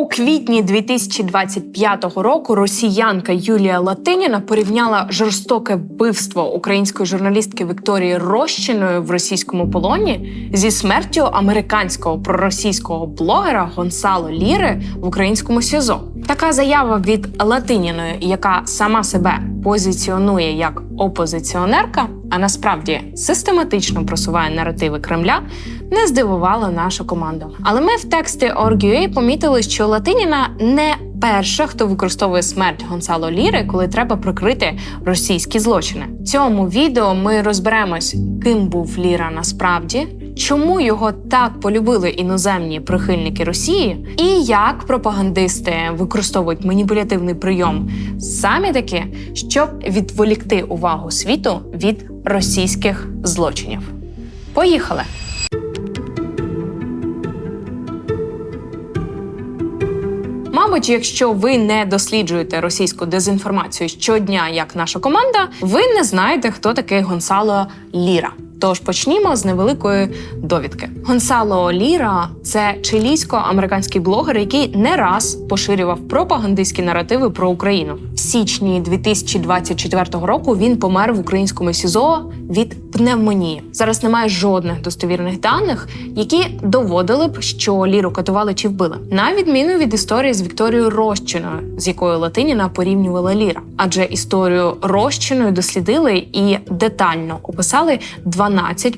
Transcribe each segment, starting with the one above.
У квітні 2025 року росіянка Юлія Латиніна порівняла жорстоке вбивство української журналістки Вікторії Рощиної в російському полоні зі смертю американського проросійського блогера Гонсало Ліри в українському СІЗО. Така заява від Латиніної, яка сама себе позиціонує як опозиціонерка, а насправді систематично просуває наративи Кремля, не здивувала нашу команду. Але ми в тексті Org.ua помітили, що Латиніна не перша, хто використовує смерть Гонсало Ліри, коли треба прикрити російські злочини. В цьому відео ми розберемось, ким був Ліра насправді. Чому його так полюбили іноземні прихильники Росії, і як пропагандисти використовують маніпулятивний прийом самі таки, щоб відволікти увагу світу від російських злочинів? Поїхали! Мабуть, якщо ви не досліджуєте російську дезінформацію щодня, як наша команда, ви не знаєте, хто такий Гонсало Ліра. Тож почнімо з невеликої довідки. Гонсало Ліра це чилійсько-американський блогер, який не раз поширював пропагандистські наративи про Україну. В січні 2024 року він помер в українському СІЗО від пневмонії. Зараз немає жодних достовірних даних, які доводили б, що Ліру катували чи вбили, на відміну від історії з Вікторією Рощиною, з якою Латиніна порівнювала Ліра. Адже історію Рощиною дослідили і детально описали 12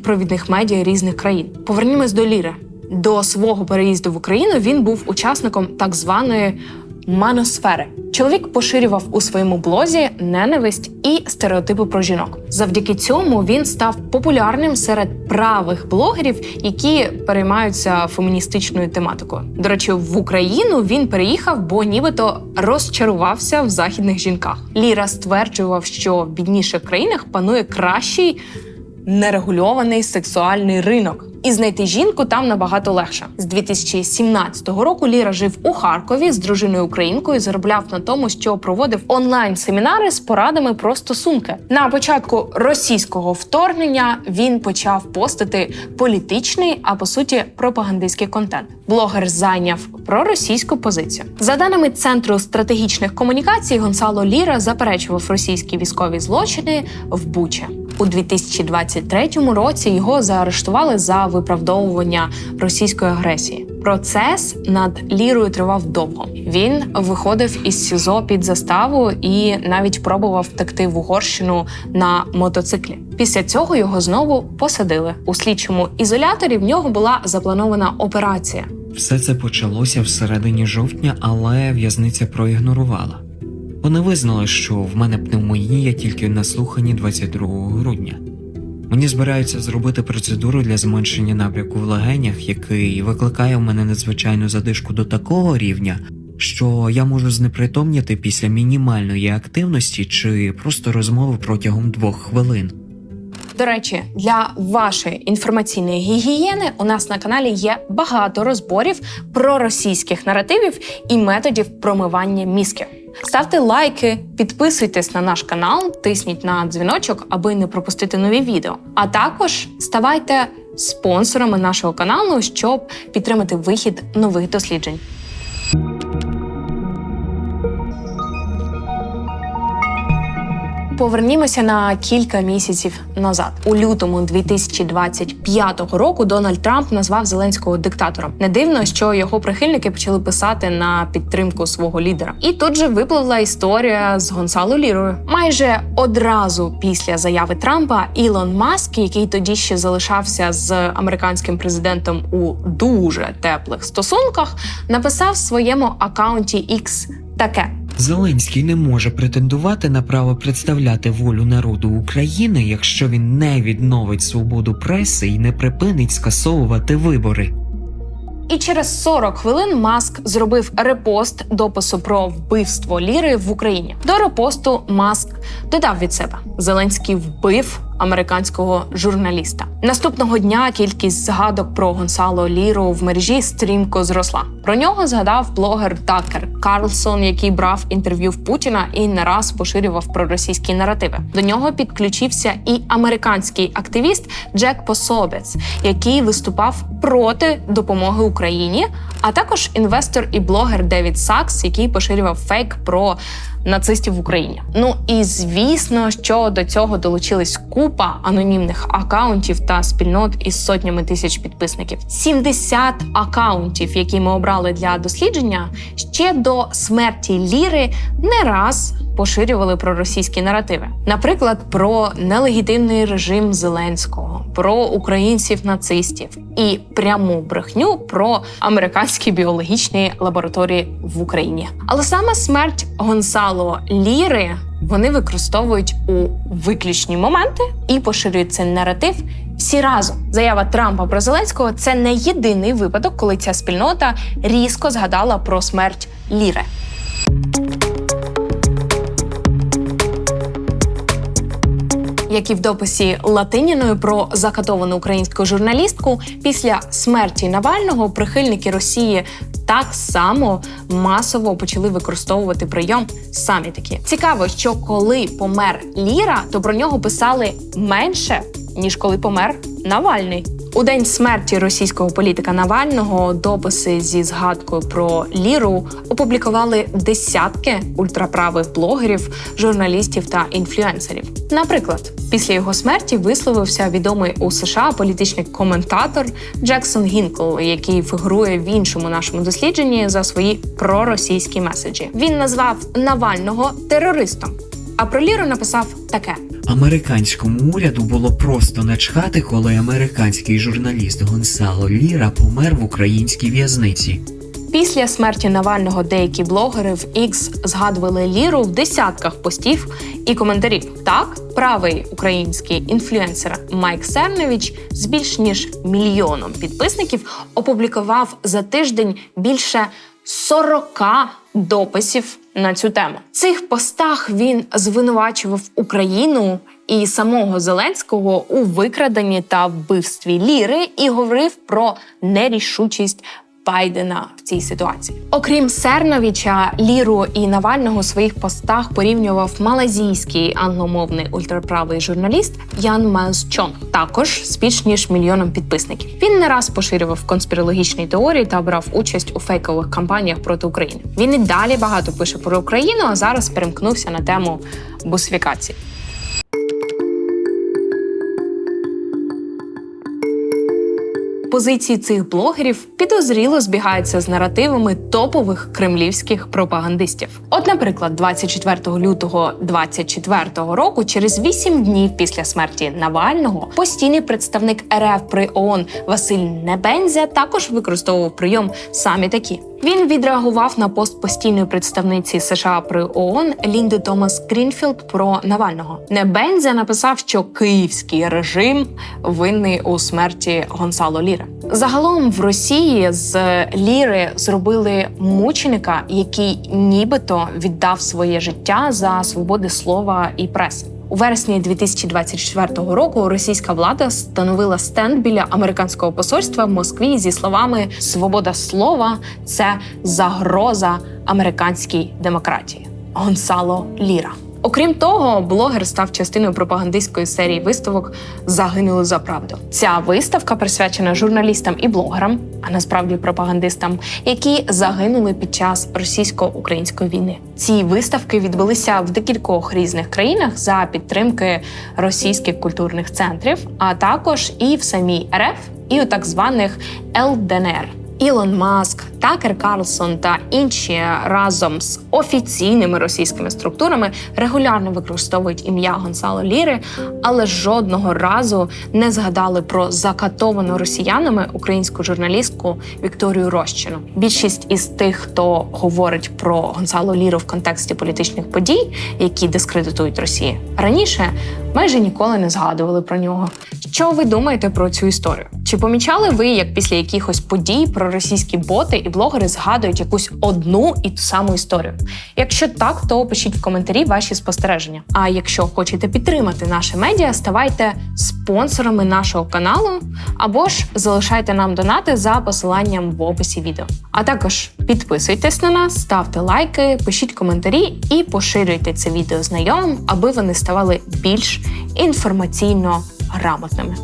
провідних медіа різних країн. Повернімось до Ліри. До свого переїзду в Україну він був учасником так званої маносфери. Чоловік поширював у своєму блозі ненависть і стереотипи про жінок. Завдяки цьому він став популярним серед правих блогерів, які переймаються феміністичною тематикою. До речі, в Україну він переїхав, бо нібито розчарувався в західних жінках. Ліра стверджував, що в бідніших країнах панує кращий нерегульований сексуальний ринок. І знайти жінку там набагато легше. З 2017 року Ліра жив у Харкові з дружиною українкою, заробляв на тому, що проводив онлайн-семінари з порадами про стосунки. На початку російського вторгнення він почав постити політичний, а по суті, пропагандистський контент. Блогер зайняв проросійську позицію. За даними центру стратегічних комунікацій, Гонсало Ліра заперечував російські військові злочини в Бучі. У 2023 році його заарештували за виправдовування російської агресії. Процес над лірою тривав довго. Він виходив із СІЗО під заставу і навіть пробував втекти в Угорщину на мотоциклі. Після цього його знову посадили у слідчому ізоляторі. В нього була запланована операція. Все це почалося всередині жовтня, але в'язниця проігнорувала. Вони визнали, що в мене пневмонія тільки на слуханні 22 грудня. Мені збираються зробити процедуру для зменшення набряку в легенях, який викликає в мене надзвичайну задишку до такого рівня, що я можу знепритомніти після мінімальної активності чи просто розмови протягом двох хвилин. До речі, для вашої інформаційної гігієни у нас на каналі є багато розборів про російських наративів і методів промивання мізків. Ставте лайки, підписуйтесь на наш канал, тисніть на дзвіночок, аби не пропустити нові відео. А також ставайте спонсорами нашого каналу, щоб підтримати вихід нових досліджень. Повернімося на кілька місяців назад. У лютому 2025 року Дональд Трамп назвав Зеленського диктатором. Не дивно, що його прихильники почали писати на підтримку свого лідера. І тут же випливла історія з Гонсало Лірою. Майже одразу після заяви Трампа Ілон Маск, який тоді ще залишався з американським президентом у дуже теплих стосунках, написав в своєму акаунті X таке. Зеленський не може претендувати на право представляти волю народу України, якщо він не відновить свободу преси і не припинить скасовувати вибори. І через 40 хвилин Маск зробив репост допису про вбивство Ліри в Україні. До репосту Маск додав від себе: Зеленський вбив американського журналіста. Наступного дня кількість згадок про Гонсало Ліру в мережі стрімко зросла. Про нього згадав блогер Такер Карлсон, який брав інтерв'ю в Путіна і не раз поширював проросійські наративи. До нього підключився і американський активіст Джек Пособець, який виступав проти допомоги Україні, а також інвестор і блогер Девід Сакс, який поширював фейк про нацистів в Україні. Ну і звісно, що до цього долучились купа анонімних акаунтів та спільнот із сотнями тисяч підписників. 70 акаунтів, які ми обрали для дослідження, ще до смерті Ліри не раз поширювали проросійські наративи. Наприклад, про нелегітимний режим Зеленського, про українців-нацистів і пряму брехню про американські біологічні лабораторії в Україні. Але саме смерть Гонсало Ліри вони використовують у виключні моменти і поширюють цей наратив. Всі разом заява Трампа про Зеленського це не єдиний випадок, коли ця спільнота різко згадала про смерть Ліри. Як і в дописі Латиніною про закатовану українську журналістку, після смерті Навального прихильники Росії так само масово почали використовувати прийом самі такі. Цікаво, що коли помер Ліра, то про нього писали менше ніж коли помер Навальний. У день смерті російського політика Навального дописи зі згадкою про Ліру опублікували десятки ультраправих блогерів, журналістів та інфлюенсерів. Наприклад, після його смерті висловився відомий у США політичний коментатор Джексон Гінкл, який фігурує в іншому нашому дослідженні за свої проросійські меседжі. Він назвав Навального терористом. А про Ліру написав таке: Американському уряду було просто начхати, коли американський журналіст Гонсало Ліра помер в українській в'язниці. Після смерті Навального деякі блогери в X згадували Ліру в десятках постів і коментарів. Так, правий український інфлюенсер Майк Сернович з більш ніж мільйоном підписників опублікував за тиждень більше 40 дописів на цю тему. В цих постах він звинувачував Україну і самого Зеленського у викраденні та вбивстві Ліри і говорив про нерішучість. Байдена в цій ситуації, окрім Серновича, Ліру і Навального у своїх постах порівнював малазійський англомовний ультраправий журналіст Ян Майлз Чонг, також з більш ніж мільйоном підписників. Він не раз поширював конспірологічні теорії та брав участь у фейкових кампаніях проти України. Він і далі багато пише про Україну, а зараз перемкнувся на тему бусифікації. Позиції цих блогерів підозріло збігаються з наративами топових кремлівських пропагандистів. От, наприклад, 24 лютого 2024 року, через 8 днів після смерті Навального, постійний представник РФ при ООН Василь Небензя також використовував прийом самі такі. Він відреагував на пост постійної представниці США при ООН Лінди Томас Грінфілд про Навального. Небензя написав, що київський режим винний у смерті Гонсало Ліри. Загалом в Росії з Ліри зробили мученика, який нібито віддав своє життя за свободи слова і преси. У вересні 2024 року російська влада встановила стенд біля американського посольства в Москві зі словами Свобода слова це загроза американській демократії. Гонсало Ліра. Окрім того, блогер став частиною пропагандистської серії виставок Загинули за правду. Ця виставка присвячена журналістам і блогерам, а насправді пропагандистам, які загинули під час російсько-української війни. Ці виставки відбулися в декількох різних країнах за підтримки російських культурних центрів, а також і в самій РФ, і у так званих ЛДНР. Ілон Маск, Такер Карлсон та інші разом з офіційними російськими структурами регулярно використовують ім'я Гонсало Ліри, але жодного разу не згадали про закатовану росіянами українську журналістку Вікторію Рощину. Більшість із тих, хто говорить про Гонсало Ліру в контексті політичних подій, які дискредитують Росію, раніше майже ніколи не згадували про нього. Що ви думаєте про цю історію? Чи помічали ви, як після якихось подій про російські боти і блогери згадують якусь одну і ту саму історію? Якщо так, то пишіть в коментарі ваші спостереження. А якщо хочете підтримати наше медіа, ставайте спонсорами нашого каналу або ж залишайте нам донати за посиланням в описі відео. А також підписуйтесь на нас, ставте лайки, пишіть коментарі і поширюйте це відео знайомим, аби вони ставали більш інформаційно грамотними.